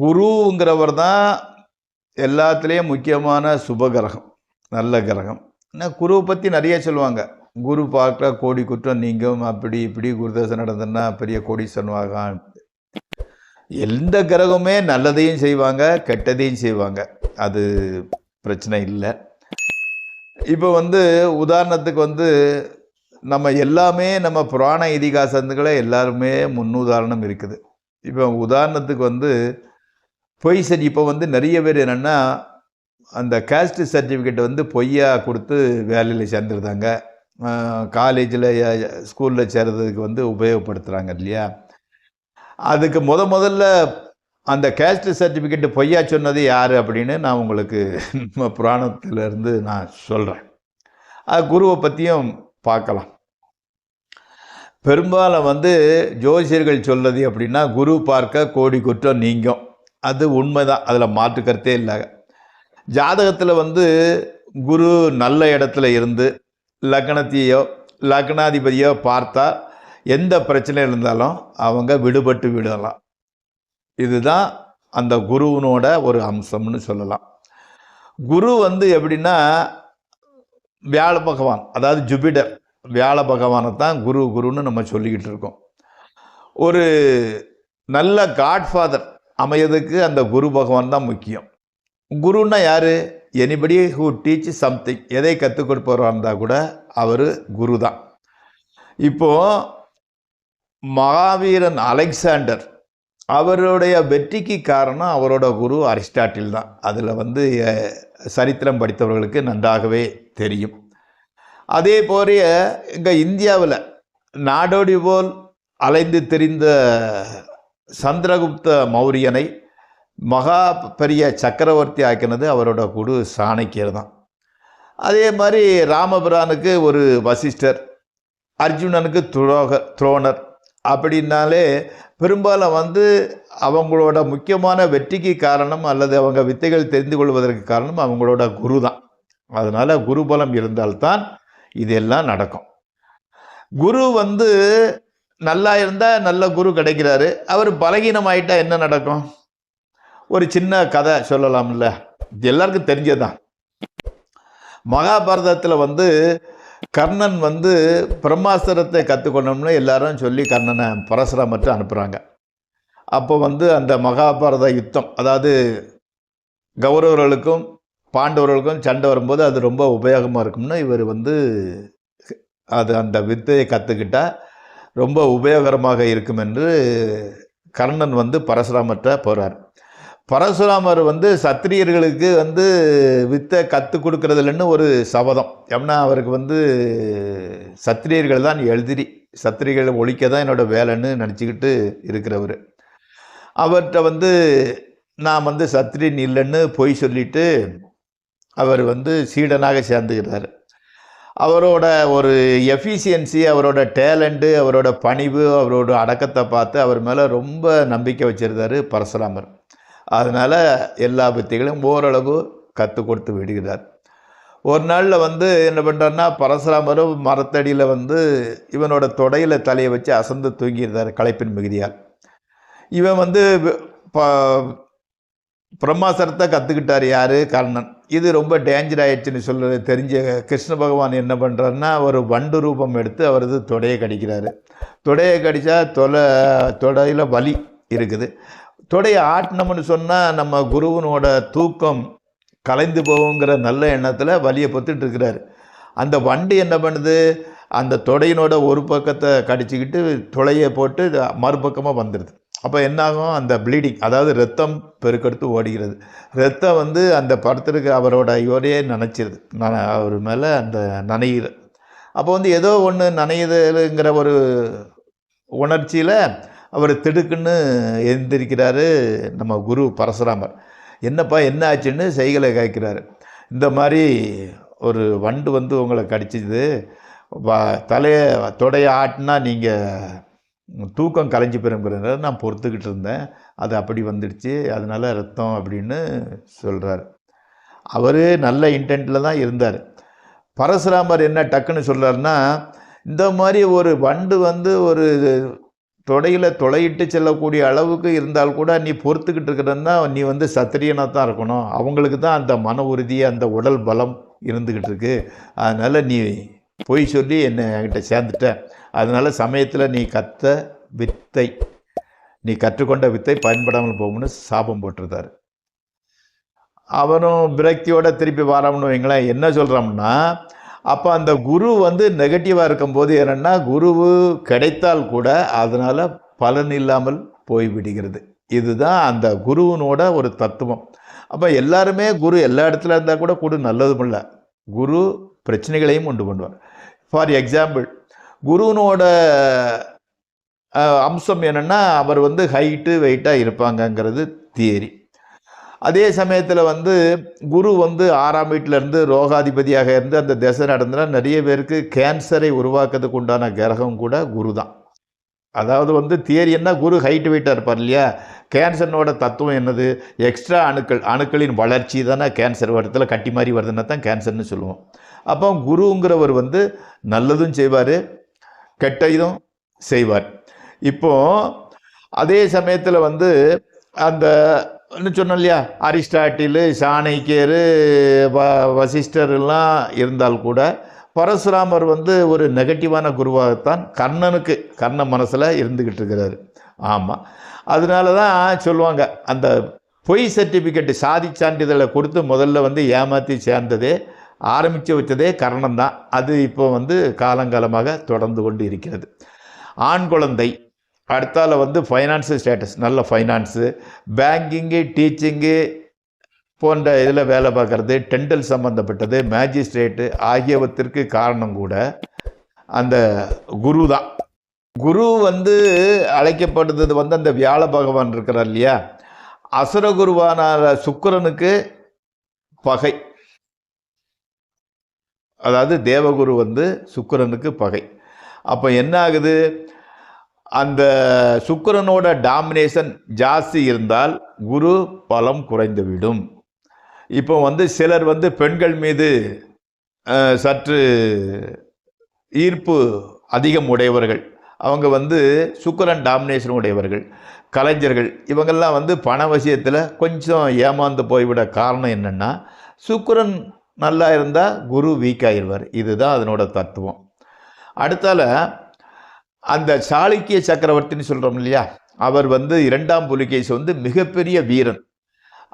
குருங்கிறவர் தான் எல்லாத்துலேயும் முக்கியமான சுபகிரகம் நல்ல கிரகம். ஆனால் குருவை பற்றி நிறைய சொல்லுவாங்க. குரு பார்க்குற கோடி குற்றம் நீங்கும் அப்படி இப்படி குருதசை நடந்ததுன்னா பெரிய கோடீஸ்வரன் ஆகான். எந்த கிரகமே நல்லதையும் செய்வாங்க கெட்டதையும் செய்வாங்க. அது பிரச்சனை இல்லை. இப்போ வந்து உதாரணத்துக்கு வந்து நம்ம எல்லாமே நம்ம புராண இதிகாசத்துக்களை எல்லாருமே முன்னுதாரணம் இருக்குது. இப்போ உதாரணத்துக்கு வந்து பொய் சரி இப்போ வந்து நிறைய பேர் என்னென்னா அந்த கேஸ்ட் சர்டிஃபிகேட் வந்து பொய்யாக கொடுத்து வேலையில் சேர்ந்துருந்தாங்க காலேஜில் ஸ்கூலில் சேர்றதுக்கு வந்து உபயோகப்படுத்துகிறாங்க இல்லையா? அதுக்கு முத முதல்ல அந்த கேஸ்ட் சர்டிஃபிகேட் பொய்யா சொன்னது யார் அப்படின்னு நான் உங்களுக்கு நம்ம புராணத்திலேருந்து நான் சொல்கிறேன் அது குருவை பற்றியும் பார்க்கலாம். பெரும்பாலும் வந்து ஜோசியர்கள் சொல்வது அப்படின்னா குரு பார்க்க கோடி குற்றம் நீங்கும். அது உண்மைதான். அதில் மாற்று இல்லை. ஜாதகத்தில் வந்து குரு நல்ல இடத்துல இருந்து லக்னத்தையோ லக்னாதிபதியோ பார்த்தா எந்த பிரச்சனை இருந்தாலும் அவங்க விடுபட்டு விடலாம். இதுதான் அந்த குருவினோட ஒரு அம்சம்னு சொல்லலாம். குரு வந்து எப்படின்னா வியாழ பகவான் அதாவது ஜூபிடர் வியாழ பகவானை தான் குரு குருன்னு நம்ம சொல்லிக்கிட்டு இருக்கோம். ஒரு நல்ல காட்ஃபாதர் அமையதுக்கு அந்த குரு பகவான் தான் முக்கியம். குருன்னா யார்? எனிபடி ஹூ டீச் சம்திங் எதை கற்றுக் கொடுப்பவராக இருந்தால் கூட அவர் குரு தான். இப்போது மகாவீரன் அலெக்சாண்டர் அவருடைய வெற்றிக்கு காரணம் அவரோட குரு அரிஸ்டாட்டில் தான். அதில் வந்து சரித்திரம் படித்தவர்களுக்கு நன்றாகவே தெரியும். அதே போல இங்கே இந்தியாவில் நாடோடி போல் அலைந்து தெரிந்த சந்திரகுப்த மௌரியனை மகா பெரிய சக்கரவர்த்தி ஆக்கினது அவரோட குரு சாணக்கியர் தான். அதே மாதிரி ராமபிரானுக்கு ஒரு வசிஷ்டர் அர்ஜுனனுக்கு துரோக துரோணர் அப்படின்னாலே பெரும்பாலும் வந்து அவங்களோட முக்கியமான வெற்றிக்கு காரணம் அல்லது அவங்க வித்தைகள் தெரிந்து கொள்வதற்கு காரணம் அவங்களோட குரு தான். அதனால் குருபலம் இருந்தால்தான் இதெல்லாம் நடக்கும். குரு வந்து நல்லா இருந்தால் நல்ல குரு கிடைக்கிறாரு. அவர் பலகீனமாயிட்டா என்ன நடக்கும்? ஒரு சின்ன கதை சொல்லலாம்ல. இது எல்லாருக்கும் தெரிஞ்சதுதான். மகாபாரதத்தில் வந்து கர்ணன் வந்து பிரம்மாஸ்திரத்தை கற்றுக்கொள்ளணும்னு எல்லாரும் சொல்லி கர்ணனை பரசுராமற்று அனுப்புகிறாங்க அப்போ வந்து அந்த மகாபாரத யுத்தம் அதாவது கௌரவர்களுக்கும் பாண்டவர்களுக்கும் சண்டை வரும்போது அது ரொம்ப உபயோகமாக இருக்கும்னு இவர் வந்து அது அந்த வித்தையை கற்றுக்கிட்டால் ரொம்ப உபயோகரமாக இருக்கும் என்று கர்ணன் வந்து பரசுராமற்ற போகிறார் பரசுராமர் வந்து சத்திரியர்களுக்கு வந்து வித்தை கற்றுக் கொடுக்குறதில்லன்னு ஒரு சபதம். ஏன்னா அவருக்கு வந்து சத்திரியர்கள் தான் எழுதிரி. சத்திரிகளை ஒழிக்க தான் என்னோட வேலைன்னு நினச்சிக்கிட்டு இருக்கிறவர். அவர்கிட்ட வந்து நான் வந்து சத்திரியன் இல்லைன்னு பொய் சொல்லிட்டு அவர் வந்து சீடனாக சேர்ந்துக்கிறார் அவரோட ஒரு எஃபிஷியன்சி அவரோட டேலண்ட்டு அவரோட பணிவு அவரோட அடக்கத்தை பார்த்து அவர் மேலே ரொம்ப நம்பிக்கை வச்சுருந்தார் பரசுராமர். அதனால் எல்லா வித்தைகளையும் ஓரளவு கற்றுக் கொடுத்து விடுகிறார். ஒரு நாளில் வந்து என்ன பண்ணுறாருன்னா பரசுராமரும் மரத்தடியில் வந்து இவனோட தொடையில் தலையை வச்சு அசந்து தூங்கியிருந்தார் களைப்பின் மிகுதியால். இவன் வந்து ப பிரம்மாசரத்தை கற்றுக்கிட்டார் யார்? கர்ணன். இது ரொம்ப டேஞ்சர் ஆயிடுச்சுன்னு சொல்ல தெரிஞ்ச கிருஷ்ண பகவான் என்ன பண்ணுறாருன்னா ஒரு வண்டு ரூபம் எடுத்து அவரது தொடையை கடிக்கிறாரு. தொடையை கடித்தா தொலை தொடையில் வலி இருக்குது. தொடையை ஆட்டினோம்னு சொன்னால் நம்ம குருவனோட தூக்கம் கலைந்து போகுங்கிற நல்ல எண்ணத்தில் வலியை பொத்துட்டு இருக்கிறாரு. அந்த வண்டு என்ன பண்ணுது? அந்த தொடையினோட ஒரு பக்கத்தை கடிச்சிக்கிட்டு தொலையை போட்டு மறுபக்கமாக வந்துடுது அப்போ என்னாகும்? அந்த ப்ளீடிங் அதாவது ரத்தம் பெருக்கெடுத்து ஓடுகிறது ரத்தம் வந்து அந்த படத்திற்கு அவரோட இவரையே நினச்சிருது. நான் அவர் மேலே அந்த நனையுது அப்போ வந்து ஏதோ ஒன்று நனையுதுங்கிற ஒரு உணர்ச்சியில் அவர் திடுக்குன்னு எழுந்திருக்கிறாரு நம்ம குரு பரசுராமர். என்னப்பா என்ன ஆச்சுன்னு செய்களை கேட்கிறாரு. இந்த மாதிரி ஒரு வண்டு வந்து உங்களை கடிச்சிது. வ தலையை தொடையை ஆட்டினா நீங்கள் தூக்கம் கலைஞ்சி பெறுங்கிறதுனால நான் பொறுத்துக்கிட்டு இருந்தேன். அது அப்படி வந்துடுச்சு. அதனால ரத்தம் அப்படின்னு சொல்கிறார் அவர் நல்ல இன்டென்ட்டில் தான் இருந்தார். பரசுராமர் என்ன டக்குன்னு சொல்கிறாருன்னா இந்த மாதிரி ஒரு வண்டு வந்து ஒரு தொடையில் தொலையிட்டு செல்லக்கூடிய அளவுக்கு இருந்தால் கூட நீ பொறுத்துக்கிட்டு இருக்கிறன்னா நீ வந்து சத்திரியனாக தான் இருக்கணும். அவங்களுக்கு தான் அந்த மன உறுதி அந்த உடல் பலம் இருந்துக்கிட்டு இருக்கு. அதனால் நீ பொய் சொல்லி என்னை என்கிட்ட சேர்ந்துட்ட. அதனால் சமயத்தில் நீ கத்த வித்தை நீ கற்றுக்கொண்ட வித்தை பயன்படாமல் போகும்னு சாபம் போட்டிருந்தார். அவனும் விரக்தியோடு திருப்பி வராமனு வைங்களேன் என்ன சொல்கிறோம்னா அப்போ அந்த குரு வந்து நெகட்டிவாக இருக்கும்போது என்னென்னா குருவு கிடைத்தால் கூட அதனால் பலன் இல்லாமல் போய்விடுகிறது. இதுதான் அந்த குருவினோட ஒரு தத்துவம். அப்போ எல்லாருமே குரு எல்லா இடத்துல இருந்தால் கூட குரு நல்லதும் இல்லை குரு பிரச்சனைகளையும் உண்டு பண்ணுவார். ஃபார் எக்ஸாம்பிள் குருனோட அம்சம் என்னென்னா அவர் வந்து ஹைட்டு வெயிட்டாக இருப்பாங்கங்கிறது தியரி அதே சமயத்தில் வந்து குரு வந்து ஆறாம் வீட்டிலேருந்து ரோகாதிபதியாக இருந்து அந்த திசை நடந்தனா நிறைய பேருக்கு கேன்சரை உருவாக்குறதுக்கு உண்டான கிரகம் கூட குரு தான். அதாவது வந்து தியரி என்ன? குரு ஹைட் வெயிட்டாக இருப்பார் இல்லையா? கேன்சர்னோட தத்துவம் என்னது? எக்ஸ்ட்ரா அணுக்கள் அணுக்களின் வளர்ச்சி தானே கேன்சர் வரத்துல கட்டி மாதிரி வருதுன்னா தான் கேன்சர்னு சொல்லுவோம். அப்போ குருங்கிறவர் வந்து நல்லதும் செய்வார் கெட்டதும் செய்வார். இப்போ அதே சமயத்தில் வந்து அந்த இன்னும் சொன்னோம் இல்லையா? அரிஸ்டாட்டிலு சாணக்கியர் வ வசிஷ்டர் எல்லாம் இருந்தால் கூட பரசுராமர் வந்து ஒரு நெகட்டிவான குருவாகத்தான் கர்ணனுக்கு கர்ண மனசில் இருந்துக்கிட்டு இருக்கிறாரு. ஆமாம் அதனால தான் சொல்லுவாங்க அந்த பொய் சர்டிஃபிகேட்டு சாதி சான்றிதழை கொடுத்து முதல்ல வந்து ஏமாற்றி சேர்ந்ததே ஆரம்பித்து வச்சதே கர்ணன் தான் அது இப்போ வந்து காலங்காலமாக தொடர்ந்து கொண்டு இருக்கிறது. ஆண் குழந்தை அடுத்தால வந்து ஃபைனான்ஸு ஸ்டேட்டஸ் நல்ல ஃபைனான்ஸு பேங்கிங்கு டீச்சிங்கு போன்ற இதில் வேலை பார்க்குறது டெண்டல் சம்மந்தப்பட்டது மேஜிஸ்ட்ரேட்டு ஆகியவற்றிற்கு காரணம் கூட அந்த குரு தான். குரு வந்து அழைக்கப்படுறது வந்து அந்த வியாழ பகவான் இருக்கிறார் இல்லையா? அசுரகுருவான சுக்கிரனுக்கு பகை. அதாவது தேவகுரு வந்து சுக்கரனுக்கு பகை. அப்போ என்ன ஆகுது அந்த சுக்கரனோட டாமினேஷன் ஜாஸ்தி இருந்தால் குரு பலம் குறைந்துவிடும். இப்போ வந்து சிலர் வந்து பெண்கள் மீது சற்று ஈர்ப்பு அதிகம் உடையவர்கள். அவங்க வந்து சுக்கரன் டாமினேஷன் உடையவர்கள். கலைஞர்கள் இவங்கெல்லாம் வந்து பண விஷயத்தில் கொஞ்சம் ஏமாந்து போய்விட காரணம் என்னென்னா சுக்கிரன் நல்லா இருந்தால் குரு வீக் ஆயிடுவார் இதுதான் அதனோட தத்துவம். அடுத்தால அந்த சாளுக்கிய சக்கரவர்த்தின்னு சொல்கிறோம் இல்லையா? அவர் வந்து இரண்டாம் புலிகேசி வந்து மிகப்பெரிய வீரன்.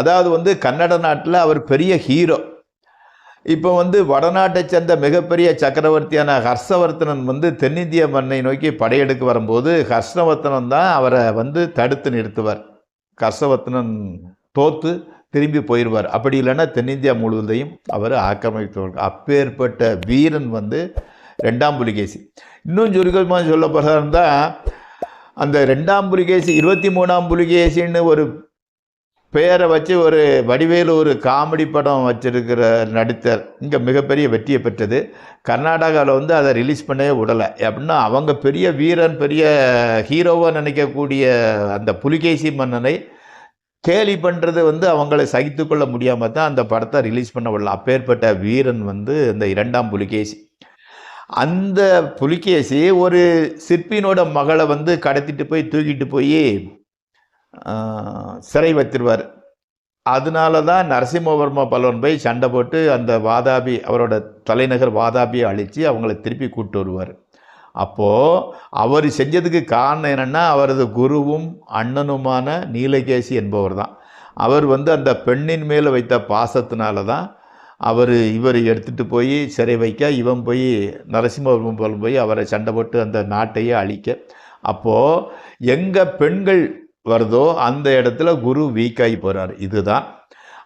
அதாவது வந்து கன்னட நாட்டில் அவர் பெரிய ஹீரோ இப்போ வந்து வடநாட்டை சேர்ந்த மிகப்பெரிய சக்கரவர்த்தியான ஹர்ஷவர்த்தனன் வந்து தென்னிந்திய மண்ணை நோக்கி படையெடுக்க வரும்போது ஹர்ஷவர்த்தனன் தான் அவரை வந்து தடுத்து நிறுத்துவார். ஹர்ஷவர்த்தனன் தோத்து திரும்பி போயிடுவார். அப்படி இல்லைன்னா தென்னிந்தியா முழுவதையும் அவர் ஆக்கிரமித்து அப்பேற்பட்ட வீரன் வந்து ரெண்டாம் புலிகேசி. இன்னும் சுருக்கமாக சொல்ல போகிறதா அந்த ரெண்டாம் புலிகேசி இருபத்தி மூணாம் புலிகேசின்னு ஒரு பெயரை வச்சு ஒரு வடிவேலு ஒரு காமெடி படம் வச்சிருக்கிற நடித்தர். இங்கே மிகப்பெரிய வெற்றியை பெற்றது. கர்நாடகாவில் வந்து அதை ரிலீஸ் பண்ணவே விடலை. அப்படின்னா அவங்க பெரிய வீரன் பெரிய ஹீரோவாக நினைக்கக்கூடிய அந்த புலிகேசி மன்னனை கேலி பண்ணுறது வந்து அவங்களை சகித்து கொள்ள முடியாமல் தான் அந்த படத்தை ரிலீஸ் பண்ண விடலாம் அப்பேற்பட்ட வீரன் வந்து அந்த இரண்டாம் புலிகேசி. அந்த புலிகேசி ஒரு சிற்பியினோட மகளை வந்து கடத்திட்டு போய் தூக்கிட்டு போய் சிறை வைத்திருவார். அதனால தான் நரசிம்மவர்மா பலவன் போய் சண்டை போட்டு அந்த வாதாபி அவரோட தலைநகர் வாதாபியை அழித்து அவங்கள திருப்பி கூப்பிட்டு வருவார். அப்போது அவர் செஞ்சதுக்கு காரணம் என்னென்னா அவரது குருவும் அண்ணனுமான நீலகேசி என்பவர் தான் அவர் வந்து அந்த பெண்ணின் மேலே வைத்த பாசத்தினால தான் அவர் இவர் எடுத்துகிட்டு போய் சிறை வைக்க இவன் போய் நரசிம்மவர்மன் போய் அவரை சண்டை போட்டு அந்த நாட்டையே அழிக்க. அப்போது எங்கே பெண்கள் வருதோ அந்த இடத்துல குரு வீக்காகி போகிறார் இதுதான்.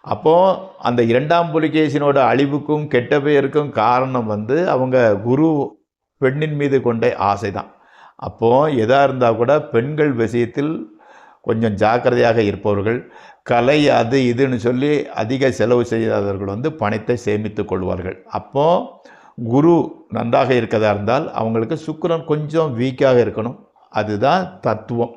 அப்போது அந்த இரண்டாம் புலிகேசினோட அழிவுக்கும் கெட்ட பெயருக்கும் காரணம் வந்து அவங்க குரு பெண்ணின் மீது கொண்ட ஆசை தான் அப்போது எதாக இருந்தால் கூட பெண்கள் விஷயத்தில் கொஞ்சம் ஜாக்கிரதையாக இருப்பவர்கள் கலை அது இதுன்னு சொல்லி அதிக செலவு செய்யாதவர்கள் வந்து பணத்தை சேமித்து கொள்வார்கள். அப்போது குரு நன்றாக இருக்கதா இருந்தால் அவங்களுக்கு சுக்கரன் கொஞ்சம் வீக்காக இருக்கணும். அதுதான் தத்துவம்.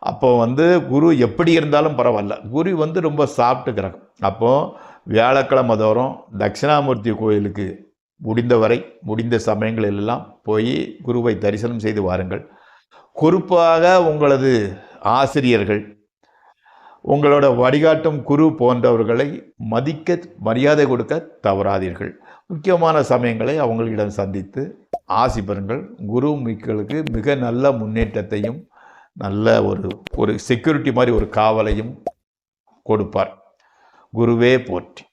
அப்போ வந்து குரு எப்படி இருந்தாலும் பரவாயில்ல. குரு வந்து ரொம்ப சாப்பிட்டு கிரகம் அப்போது வியாழக்கிழமை தோறும் தட்சிணாமூர்த்தி கோயிலுக்கு முடிந்தவரை முடிந்த சமயங்களில் எல்லாம் போய் குருவை தரிசனம் செய்து வாருங்கள். குறிப்பாக உங்களது ஆசிரியர்கள் உங்களோட வழிகாட்டும் குரு போன்றவர்களை மதிக்க மரியாதை கொடுக்க தவறாதீர்கள். முக்கியமான சமயங்களை அவங்களிடம் சந்தித்து ஆசி பெறுங்கள். குரு மிக்களுக்கு மிக நல்ல முன்னேற்றத்தையும் நல்ல ஒரு ஒரு செக்யூரிட்டி மாதிரி ஒரு காவலையும் கொடுப்பார். குருவே போற்றி.